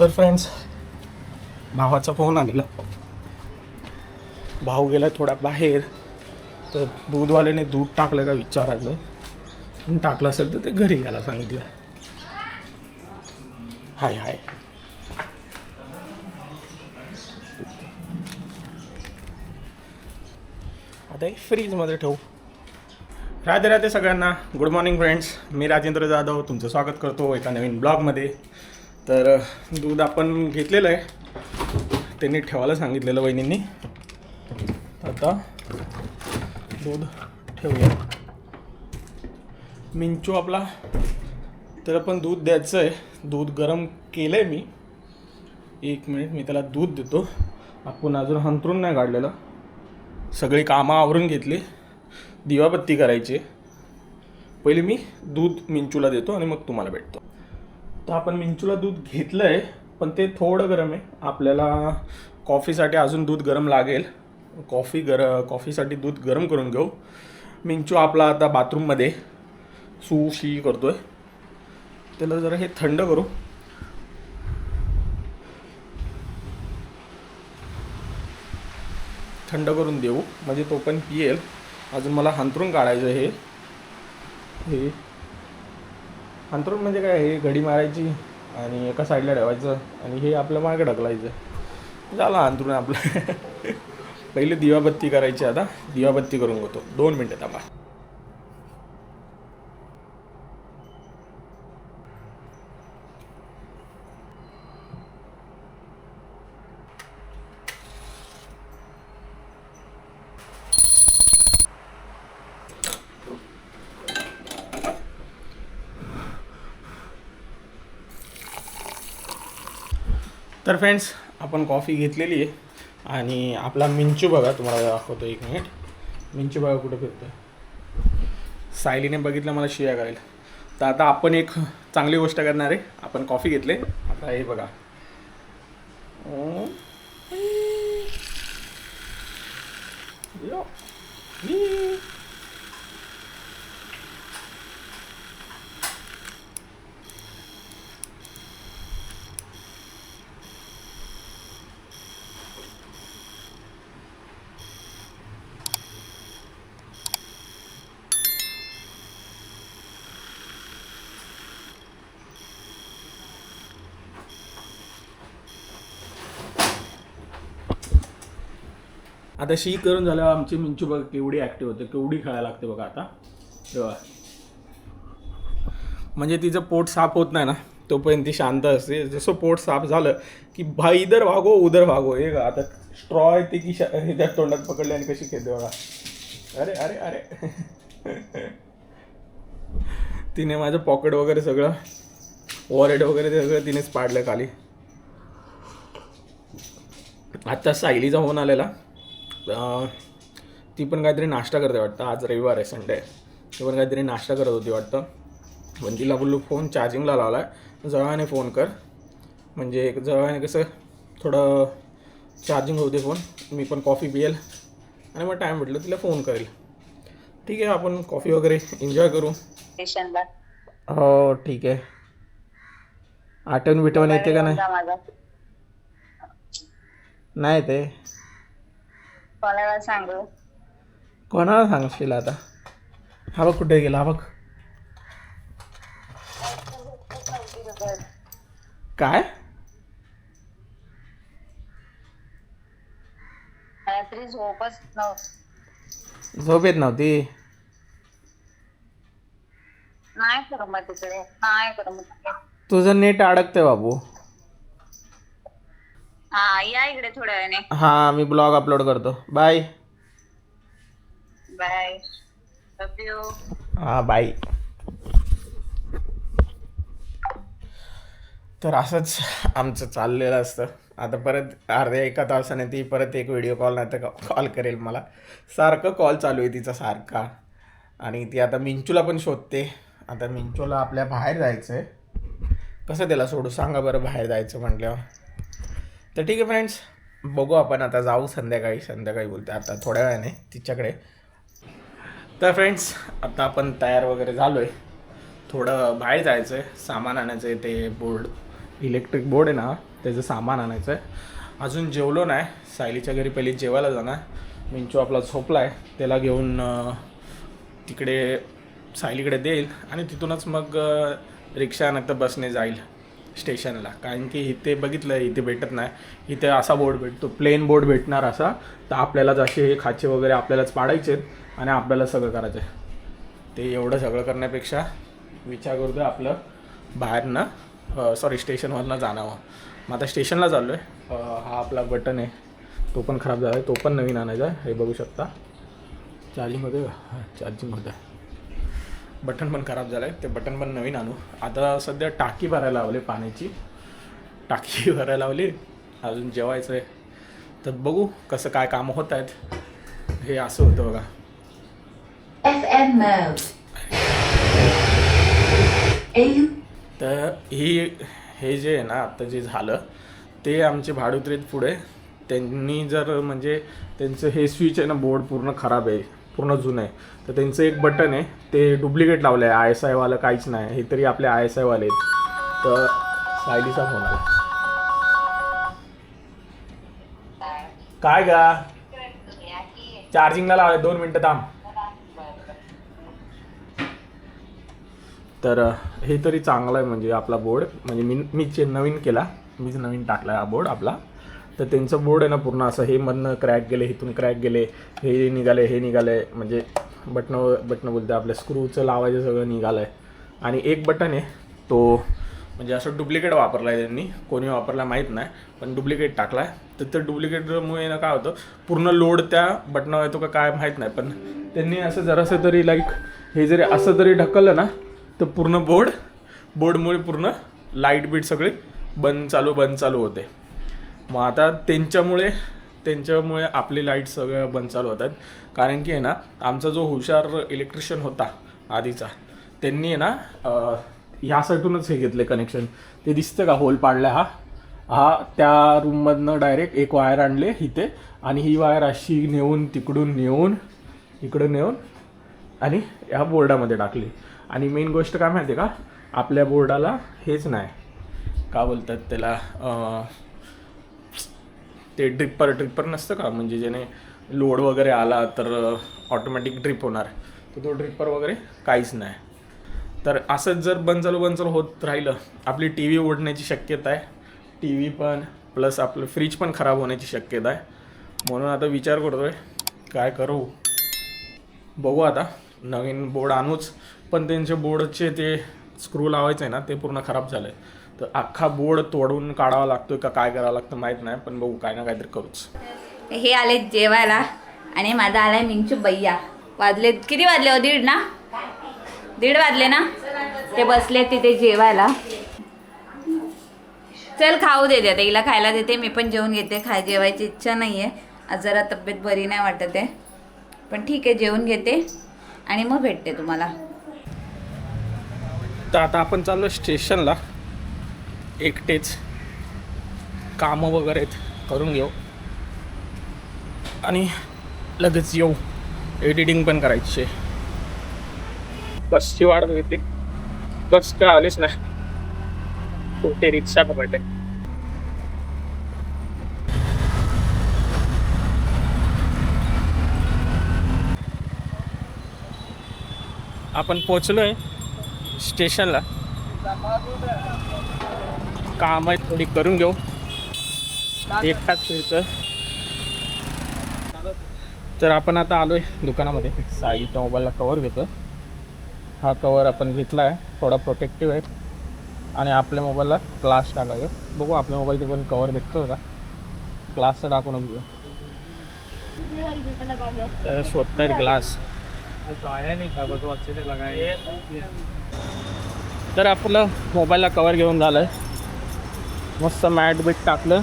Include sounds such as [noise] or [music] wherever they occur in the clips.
तर फ्रेंड्स भावाचा फोन आलेला. भाऊ गेला थोडा बाहेर तर दूधवाल्याने दूध टाकलं का विचारायचं. पण टाकलं असेल तर ते घरी घ्यायला सांगितलं. हाय हाय. आता एक फ्रीजमध्ये ठेवू. राधे राधे सगळ्यांना. गुड मॉर्निंग फ्रेंड्स मी राजेंद्र जाधव. तुमचं स्वागत करतो एका नवीन ब्लॉगमध्ये तर दूध आपण घेतलेलं आहे. त्यांनी ठेवायला सांगितलेलं वहिनींनी. आता दूध ठेवूया. मिंचू आपला तर आपण दूध द्यायचं आहे. दूध गरम केलं आहे मी. एक मिनिट मी त्याला दूध देतो. आपण अजून हंतरून नाही काढलेलं. सगळी कामं आवरून घेतली. दिवाबत्ती करायची. पहिले मी दूध मिंचूला देतो आणि मग तुम्हाला भेटतो. तर आपण मिंचूला दूध घेतलं आहे पण ते थोडं गरम आहे. आपल्याला कॉफीसाठी अजून दूध गरम लागेल. कॉफी गर कॉफीसाठी दूध गरम करून घेऊ. मिंचू आपला आता बाथरूममध्ये सू शी आहे त्याला जरा हे थंड करू. थंड करून देऊ. म्हणजे तो पण पिएल. अजून मला हंतरून काढायचं हे हे अंतरून म्हणजे काय हे घडी मारायची आणि एका साईडला ठेवायचं आणि हे आपलं मागे ढकलायचं. झालं अंतरून आपलं. [laughs] पहिले दिवाबत्ती करायची आता. दिवाबत्ती करून घेतो. दोन मिनटं थांबा. तर फ्रेंड्स आपण कॉफी घेतलेली आहे. आणि आपला मिंचू बघा तुम्हाला दाखवतो एक मिनिट मिंचू बघा कुठं फिरतोय. सायलीने बघितलं मला शिया करेल तर आता आपण एक चांगली गोष्ट करणार आहे. आपण कॉफी घेतले. आता हे बघा. यो. आता शी करून झाल्यावर आमची मिंचू बघ केवढी ॲक्टिव्ह होते केवढी खेळायला लागते बघा आता. तेव्हा म्हणजे तिचं पोट साफ होत नाही ना तोपर्यंत ती शांत असते. जसं पोट साफ झालं की भाई इधर भागो उधर भागो. हे का आता स्ट्रॉ आहे ते की शा- त्या तोंडात पकडले आणि कशी खेळते बघा. अरे अरे अरे. तिने माझं पॉकेट वगैरे सगळं वॉलेट वगैरे ते सगळं तिनेच पाडलं खाली. आत्ता सायलीचा फोन आलेला. ती पण काहीतरी नाश्ता करते वाटतं. आज रविवार आहे संडे ती पण काहीतरी नाश्ता करत होती वाटतं. पण तिला बोललो फोन चार्जिंगला लावला आहे जवळाने फोन कर. म्हणजे जवळाने कसं थोडं चार्जिंग होते फोन. मी पण कॉफी पिएल. आणि मग टाईम भेटलं तिला फोन करेल. ठीक आहे आपण कॉफी वगैरे एन्जॉय करू. हो ठीक आहे. आठवण बिटवण येते का नाही ते. कोणाला सांगू? कोणाला सांगशील आता? हा बघ कुठे गेला हा बघ. काय? रात्री झोपच नव्हती. झोप येत नव्हती? नाही करमत तिकडे नाही करमत. तुझं नेट अडकतंय बाबू. हा या इकडे थोड्या वेळाने हां मी ब्लॉग अपलोड करतो. बाय. बाय. लव यू हां बाय. तर असंच आमचं चाललेलं असतं. आता परत अर्ध्या एका तासाने ती परत एक व्हिडिओ कॉल नाही तर कॉल करेल मला. सारखं कॉल चालू आहे तिचा सारखा. आणि ती आता मिंचूला पण शोधते. आता मिंचूला आपल्या बाहेर जायचं आहे कसं त्याला सोडू? सांगा बरं बाहेर जायचं म्हटल्यावर. तर ठीक आहे फ्रेंड्स बघू आपण आता जाऊ संध्याकाळी संध्याकाळी बोलते आता थोड्या वेळाने तिच्याकडे. तर फ्रेंड्स आता आपण तयार वगैरे झालो आहे थोडं बाहेर जायचं आहे सामान आणायचं आहे ते बोर्ड इलेक्ट्रिक बोर्ड आहे ना त्याचं सामान आणायचं आहे अजून जेवलो नाही सायलीच्या घरी पहिली जेवायला जाणार. मिंचू आपला झोपला आहे त्याला घेऊन तिकडे सायलीकडे देईल आणि तिथूनच मग रिक्षा नंतर बसने जाईल. स्टेशनला. कारण की इथे बघितलं इथे भेटत नाही. इथे असा बोर्ड भेटतो प्लेन बोर्ड भेटणार असा. तर आपल्याला जसे हे खाचे वगैरे आपल्यालाच पाडायचे आहेत आणि आपल्याला सगळं करायचं आहे ते एवढं सगळं करण्यापेक्षा विचार करतो आपलं बाहेरनं सॉरी स्टेशनवरनं जाणावं मग आता स्टेशनला चाललो आहे हा आपला बटन आहे. तो पण खराब झाला आहे तो पण नवीन आणायचा आहे. हे बघू शकता. चार्जिंग होते हां चार्जिंग होतं बटन पण खराब झालं आहे ते बटन पण नवीन आणू. आता सध्या टाकी भरायला लावली पाण्याची. टाकी [laughs] भरायला लावली. अजून जेवायचं आहे तर बघू कसं काय कामं होत आहेत. हे असं होतं बघा. तर ही हे जे आहे ना आता जे झालं ते आमचे भाडुत्रेत पुढे. त्यांनी जर म्हणजे त्यांचं हे स्विच आहे ना बोर्ड पूर्ण खराब आहे. पूर्ण जुनं आहे. तर त्यांचं एक बटन आहे ते डुप्लिकेट लावलं आहे आय एस आयवालं काहीच नाही. हे तरी आपले आय एस आयवाले आहेत. तर सायलीचा फोन आला काय गा? चार्जिंगला लावले दोन मिनटं थांब. तर हे तरी चांगलं आहे म्हणजे आपला बोर्ड म्हणजे मी मी चे नवीन केला. मीच नवीन टाकला हा बोर्ड आपला. तर त्यांचं बोर्ड आहे ना पूर्ण असं हे मधनं क्रॅक गेले इथून क्रॅक गेले हे निघाले हे निघाले म्हणजे बटणं बटणं बोलते आपल्या स्क्रूचं लावायचं सगळं निघालं आहे आणि एक बटन आहे तो म्हणजे असं डुप्लिकेट वापरला आहे त्यांनी कोणी वापरला माहीत नाही पण डुप्लिकेट टाकला आहे तर त्या डुप्लिकेटमुळे ना काय होतं पूर्ण लोड त्या बटनावर येतो का काय माहीत नाही पण त्यांनी असं जरासं तरी लाईक हे जरी असं तरी ढकललं ना तर पूर्ण बोर्ड बोर्डमुळे पूर्ण लाइट बीट सगळी बंद चालू बंद चालू होते. मग आता त्यांच्यामुळे त्यांच्यामुळे आपली लाइट सगळं बंद चालू होतात. कारण की आहे ना आमचा जो हुशार इलेक्ट्रिशियन होता आधीचा त्यांनी आहे ना अं, ह्या साईडूनच हे घेतले कनेक्शन ते दिसतं का होल पाडला हा? हा त्या रूममधनं डायरेक्ट एक वायर आणले इथे आणि ही वायर अशी नेऊन तिकडून नेऊन इकडं नेऊन आणि ह्या बोर्डामध्ये टाकली. आणि मेन गोष्ट काय माहिती आहे का? आपल्या बोर्डाला हेच नाही. का बोलतात त्याला? ते ड्रिप्पर ड्रिप्पर नसतं का? म्हणजे ज्याने लोड वगैरे आला तर ऑटोमॅटिक ड्रिप होणार. तर तो ड्रिप्पर वगैरे काहीच नाही. तर असंच जर बंद चालू चालू होत राहिलं आपली टी व्ही ओढण्याची शक्यता आहे. टी व्ही पण प्लस आपलं फ्रीज पण खराब होण्याची शक्यता आहे. म्हणून आता विचार करतोय काय करू? बघू आता. नवीन बोर्ड आणूच. पण त्यांचे बोर्डचे ते स्क्रू लावायचे आहे ना ते पूर्ण खराब झालं आहे तर अख्खा बोर्ड तोडून काढावा लागतोय का काय करावं लागतं माहीत नाही पण बघू काय ना काहीतरी करूच. हे आले जेवायला आणि माझा आलाय मिंचू बैया वाजले किती वाजले हो? दीड ना? दीड वाजले ना? ते बसले तिथे जेवायला. चल खाऊ दे आता हिला खायला देते मी पण जेवून घेते खाय जेवायची इच्छा नाही आहे आज जरा तब्येत बरी नाही वाटत आहे. पण ठीक आहे जेवून घेते आणि मग भेटते तुम्हाला. तर आता आपण चाललो स्टेशनला. एकटेच कामं वगैरे करून घेऊ. आणि लगेच येऊ. एडिटिंग पण करायची बसची वाट बघितली. बस काय आलीच नाही. कुठे रिक्षा पकडते. आपण पोचलोय स्टेशनला. काम आहे थोडी करून घेऊ. एकटाच फिरतं तर आपण आता आलोय दुकानामध्ये. साईच्या मोबाईलला कवर घेतो हा कवर आपण घेतला आहे थोडा प्रोटेक्टिव्ह आहे. आणि आपल्या मोबाईलला क्लास टाकायचं. बघू आपल्या मोबाईलचे पण कवर भेटतो का? ग्लासचं टाकून घेऊ स्वतः ग्लास तर आपलं मोबाईलला कवर घेऊन झालं आहे मस्त मॅट बीट टाकलं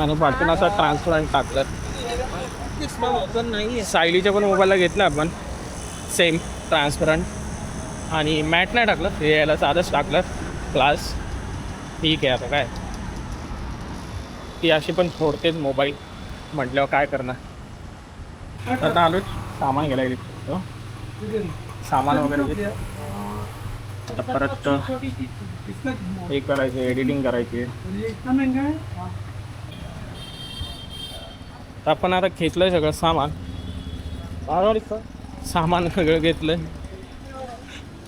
आणि पाठून असं ट्रान्सपरंट टाकलं. सायलीच्या पण मोबाईलला घेतलं आपण. सेम ट्रान्सपरंट आणि मॅट नाही टाकलं हे यायला साधंच टाकलं. क्लास ठीक आहे आता काय. ती अशी पण फोडतेच मोबाईल. म्हटल्यावर काय करणार. आता आलो सामान घ्यायला गेले. हो. सामान वगैरे परत हे करायचे एडिटिंग करायचे. तर आपण आता घेतलंय सगळं सामान. सामान सगळं घेतलंय.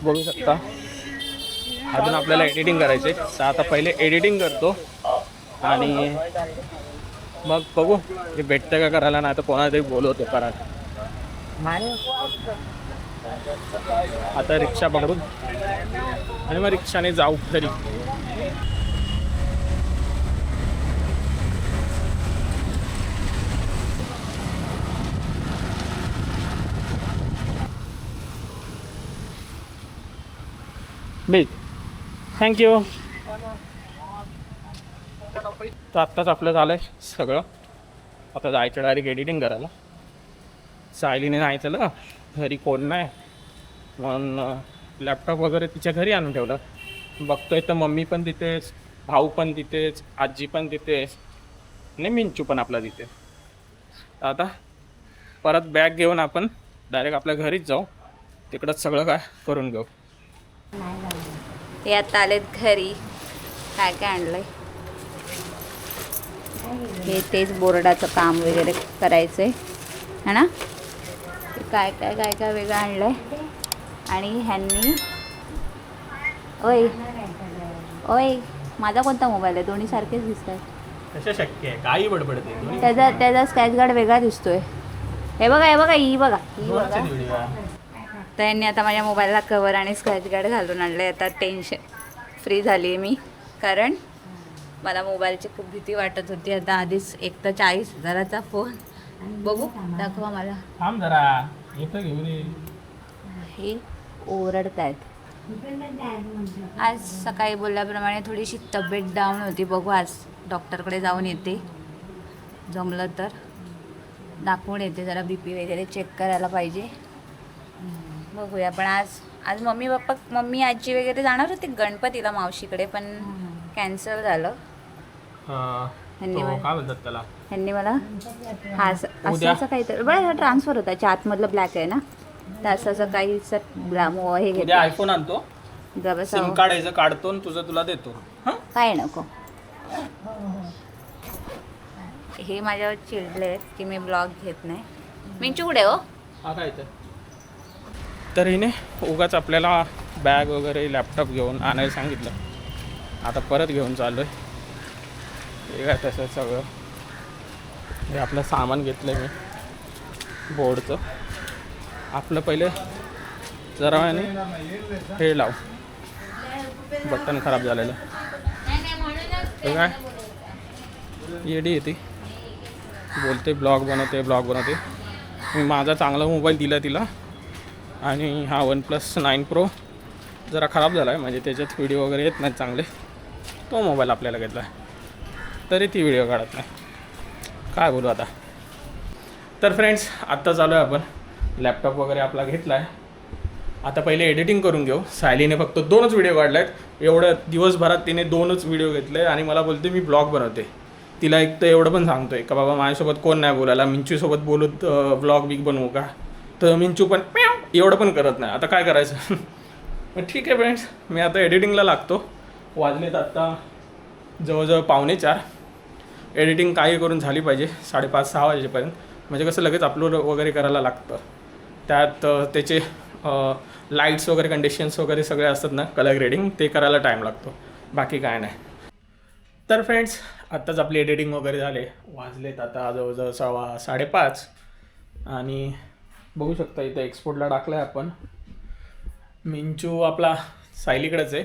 बघू शकता. अजून आपल्याला एडिटिंग करायचे तर आता पहिले एडिटिंग करतो. आणि मग बघू. हे भेटतं का करायला? नाही तर कोणाला तरी बोलवतो करायला. आता रिक्षा पकडून. आणि मग रिक्षाने जाऊ घरी. बेट थँक्यू तर आत्ताच आपलं झालं आहे सगळं. आता जायचं डायरेक्ट एडिटिंग करायला. सायलीने नाही चलं घरी कोण नाही. म्हणून लॅपटॉप वगैरे तिच्या घरी आणून ठेवलं. बघतोय तर मम्मी पण तिथेच भाऊ पण तिथेच आजी पण तिथेच आणि मिंचू पण आपला तिथे आता परत बॅग घेऊन आपण डायरेक्ट आपल्या घरीच जाऊ. तिकडंच सगळं काय करून घेऊ. हे आता आलेत घरी. काय काय आणलंय? हे तेच बोर्डाचं काम वगैरे करायचंय. है ना? काय काय काय काय वेगळं आणलंय. आणि ह्यांनी ओय. ओय. माझा कोणता मोबाईल आहे? दोन्ही सारखेच दिसत आहेत शक्य आहे? काही बडबडते दोन्ही त्याचा त्याचा स्क्रॅच गार्ड वेगळा दिसतोय. हे बघा हे बघा ही बघा. ही बघा. आहे. तर यांनी आता माझ्या मोबाईलला कवर आणि स्क्रॅच गार्ड घालून आणलं आता टेन्शन फ्री झाली आहे मी. कारण मला मोबाईलची खूप भीती वाटत होती. आता आधीच एक तर चाळीस हजाराचा फोन बघू दाखवा मला. थांब जरा. येतं घेऊन ये हे ओरडत आहेत आज सकाळी बोलल्याप्रमाणे थोडीशी तब्येत डाऊन होती. बघू आज डॉक्टरकडे जाऊन येते. जमलं तर. दाखवून येते. जरा बी पी वगैरे चेक करायला पाहिजे. बघूया. पण आज आज मम्मी पप्पा मम्मी आजी वगैरे जाणार होती गणपतीला मावशीकडे पण कॅन्सल झालं. ह्यांनी तो मला- काय बोलतात त्याला? ह्यांनी मला हा असं असं? असं काहीतरी बरं ट्रान्सफर होता. च्या आतमधलं ब्लॅक आहे ना? तर असं असं काही हे उद्या घेतलं. आयफोन आणतो. सिम. कार्ड याचं काढतो आणि तुझं तुला देतो. हा? काय नको. हे माझ्यावर चिडले की मी ब्लॉग घेत नाही. मिंचू कुठे हो? हा काय तर तर हिने उगाच आपल्याला बॅग वगैरे लॅपटॉप घेऊन आणायला सांगितलं. आता परत घेऊन चाललो आहे हे काय तसं सगळं. हे आपलं सामान घेतलं आहे मी. बोर्डचं. आपलं पहिले जरा वेळाने हे लाव. बटन खराब झालेलं. हे काय? येडी येते बोलते ब्लॉग बनवते ब्लॉग बनवते. मी माझा चांगला मोबाईल दिला तिला. आणि हा वन प्लस नाईन प्रो जरा खराब झाला आहे म्हणजे त्याच्यात व्हिडिओ वगैरे येत नाहीत चांगले. तो मोबाईल आपल्याला घेतला आहे तरी ती व्हिडिओ काढत नाही. काय बोलू आता? तर फ्रेंड्स आत्ता चालू आहे आपण. लॅपटॉप वगैरे आपला घेतला आहे आता पहिले एडिटिंग करून घेऊ. सायलीने फक्त दोनच व्हिडिओ काढले आहेत एवढ्या दिवसभरात तिने दोनच व्हिडिओ घेतले आणि मला बोलते मी ब्लॉग बनवते. तिला एक तर एवढं पण सांगतोय का बाबा माझ्यासोबत कोण नाही बोलायला. मिंचूसोबत बोलत ब्लॉग बिग बनवू का? तर मिंचू पण एवढं पण करत नाही. आता काय करायचं? [laughs] ठीक आहे फ्रेंड्स मी आता एडिटिंगला लागतो. वाजलेत आत्ता जवळजवळ पावणे चार. एडिटिंग काही करून झाली पाहिजे साडेपाच सहा वाजेपर्यंत. म्हणजे कसं लगेच अपलोड वगैरे करायला लागतं. त्यात त्याचे लाईट्स वगैरे कंडिशन्स वगैरे सगळे असतात ना कलर ग्रेडिंग ते करायला टाईम लागतो. बाकी काय नाही. तर फ्रेंड्स आत्ताच आपली एडिटिंग वगैरे झाले. वाजलेत आता जवळजवळ सव्वा साडेपाच. आणि बघू शकता इथं एक्सपोर्टला टाकलं आहे आपण. मिंचू आपला सायलीकडेच आहे.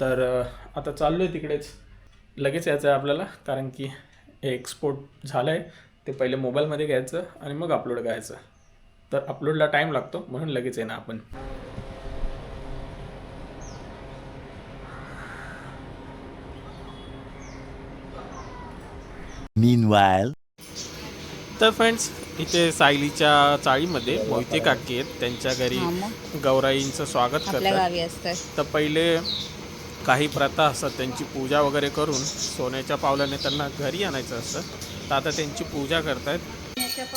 तर आता चाललो आहे तिकडेच. लगेच यायचं आहे आपल्याला कारण की हे एक्सपोर्ट झालं आहे ते पहिले मोबाईलमध्ये घ्यायचं आणि मग अपलोड करायचं. तर अपलोडला टाईम लागतो म्हणून लगेच आहे ना आपण. Meanwhile, तर फ्रेंड्स इथे सायलीच्या चाळीमध्ये मोहिते काकी आहेत. त्यांच्या घरी. गौराईंचं स्वागत आपल्या करतात. गावी असतं तर पहिले काही प्रथा असतात त्यांची पूजा वगैरे करून सोन्याच्या पावलाने त्यांना घरी आणायचं असतं. तर आता त्यांची पूजा करतायत.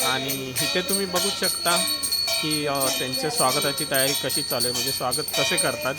आणि इथे तुम्ही बघू शकता की त्यांच्या स्वागताची तयारी कशी चालू आहे म्हणजे स्वागत कसे करतात?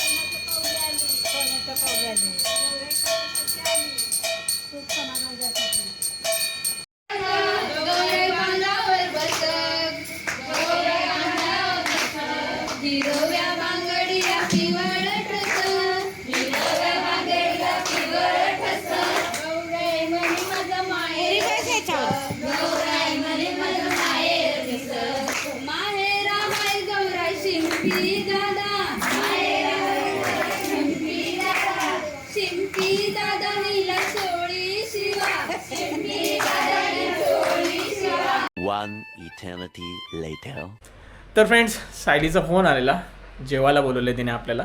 Later. हो. तर फ्रेंड्स सायलीचा फोन आलेला. जेवायला बोलवले तिने आपल्याला.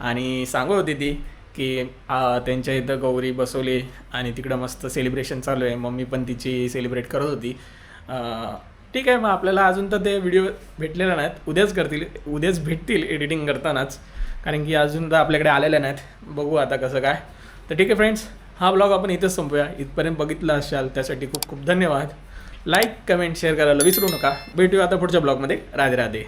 आणि सांगत होती ती की त्यांच्या इथं गौरी बसवली आणि तिकडं मस्त सेलिब्रेशन चालू आहे. मम्मी पण तिची सेलिब्रेट करत होती. ठीक आहे मग आपल्याला अजून तर ते व्हिडिओ भेटलेले नाहीत. उद्याच करतील उद्याच भेटतील एडिटिंग करतानाच. कारण की अजून तर आपल्याकडे आलेले नाहीत. बघू आता कसं काय. तर ठीक आहे फ्रेंड्स हा ब्लॉग आपण इथंच संपूया. इथपर्यंत बघितला असाल त्यासाठी खूप खूप धन्यवाद. लाईक कमेंट शेअर करायला विसरू नका. भेटूया आता पुढच्या ब्लॉगमध्ये राधे राधे.